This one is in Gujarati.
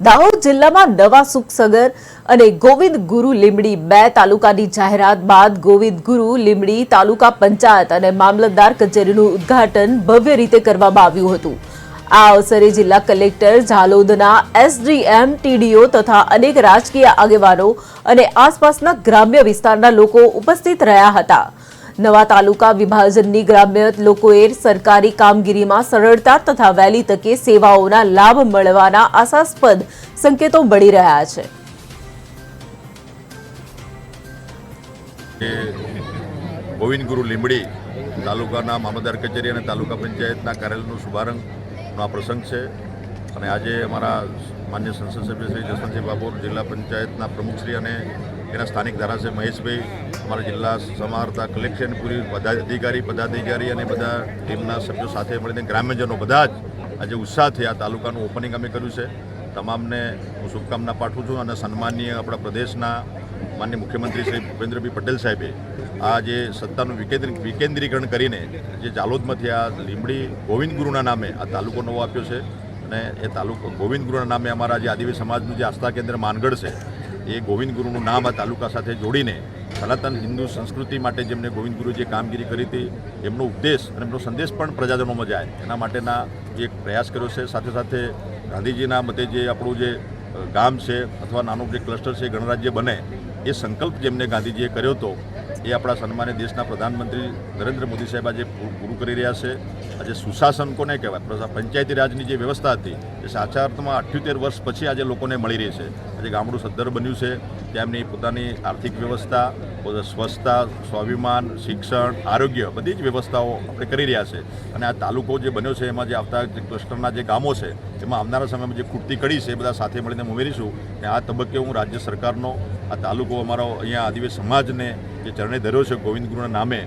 દાહોદ જિલ્લામાં નવા સુખસગર અને ગોવિંદ ગુરુ લીમડી બે તાલુકાની જાહેરાત બાદ ગોવિંદ ગુરુ લીમડી તાલુકા પંચાયત અને મામલતદાર કચેરીનું ઉદ્ઘાટન ભવ્ય રીતે કરવામાં આવ્યું હતું. આ અવસરે જિલ્લા કલેક્ટર ઝાલોદના એસડીએમ, ટીડીઓ તથા અનેક રાજકીય આગેવાનો અને આસપાસના ગ્રામ્ય વિસ્તારના લોકો ઉપસ્થિત રહ્યા હતા. નવા તાલુકા વિભાજનની ગ્રામ્ય લોકોએ સરકારી કામગીરીમાં સરળતા તથા વહેલી તકે સેવાઓના લાભ મળવાના આશાસ્પદ સંકેતો મળી રહ્યા છે. ગોવિંદ ગુરુ લીંબડી તાલુકાના મામલતદાર કચેરી અને તાલુકા પંચાયતના કાર્યાલયનો શુભારંભનો આ પ્રસંગ છે. અને આજે અમારા માન્ય સંસદ સભ્ય શ્રી જસવંતસિંહ બાપોર જિલ્લા પંચાયતના પ્રમુખશ્રી અને એના સ્થાનિક ધારાસભ્ય મહેશભાઈ અમારા જિલ્લા સમારતા કલેક્શન પૂરી બધા અધિકારી, પદાધિકારી અને બધા ટીમના સભ્યો સાથે મળીને ગ્રામ્યજનો બધા જ આજે ઉત્સાહથી આ તાલુકાનું ઓપનિંગ અમે કર્યું છે. તમામને હું શુભકામના પાઠવું છું અને સન્માનીય આપણા પ્રદેશના માન્ય મુખ્યમંત્રી શ્રી ભૂપેન્દ્રભાઈ પટેલ સાહેબે આ જે સત્તાનું વિકેન્દ્રી, વિકેન્દ્રીકરણ કરીને જે જાલોદમાંથી આ લીમડી ગોવિંદ ગુરુના નામે આ તાલુકો નવો આપ્યો છે અને એ તાલુકો ગોવિંદ ગુરુના નામે અમારા જે આદિવાસી સમાજનું જે આસ્થા કેન્દ્ર માનગઢ છે એ ગોવિંદ ગુરુનું નામ આ તાલુકા સાથે જોડીને સનાતન હિન્દુ સંસ્કૃતિ માટે જેમને ગોવિંદ ગુરુ જે કામગીરી કરી હતી, એમનો ઉપદેશ અને એમનો સંદેશ પણ પ્રજાજનોમાં જાય. એના માટેના એક પ્રયાસ કર્યો છે, સાથે સાથે ગાંધીજીના મતે જે આપણું જે ગામ છે અથવા નાનું જે ક્લસ્ટર છે, ગણરાજ્ય બને, એ સંકલ્પ જેમને ગાંધીજીએ કર્યો હતો, એ આપણા સન્માને દેશના પ્રધાનમંત્રી નરેન્દ્ર મોદી સાહેબ આજે પૂરું કરી રહ્યા છે. આજે સુશાસન કોને કહેવાય? પંચાયતી રાજની જે વ્યવસ્થા હતી, એ સાચા અર્થમાં અઠ્યોતેર વર્ષ પછી આજે લોકોને મળી રહી છે. આજે ગામડું સદ્ધર બન્યું છે, તેમની પોતાની આર્થિક વ્યવસ્થા સ્વચ્છતા, સ્વાભિમાન, શિક્ષણ, આરોગ્ય બધી જ વ્યવસ્થાઓ આપણે કરી રહ્યા છે. અને આ તાલુકો જે બન્યો છે, એમાં જે આવતા ક્લસ્ટરના જે ગામો છે, એમાં આવનારા સમયમાં જે ખૂટતી કડી છે, એ બધા સાથે મળીને ઉમેરીશું. અને આ તબક્કે હું રાજ્ય સરકારનો, આ તાલુકો અમારો અહીંયા આદિવાસી સમાજને જે ચરણે ધર્યો છે, ગોવિંદ ગુરુના નામે